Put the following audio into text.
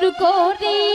জোর করে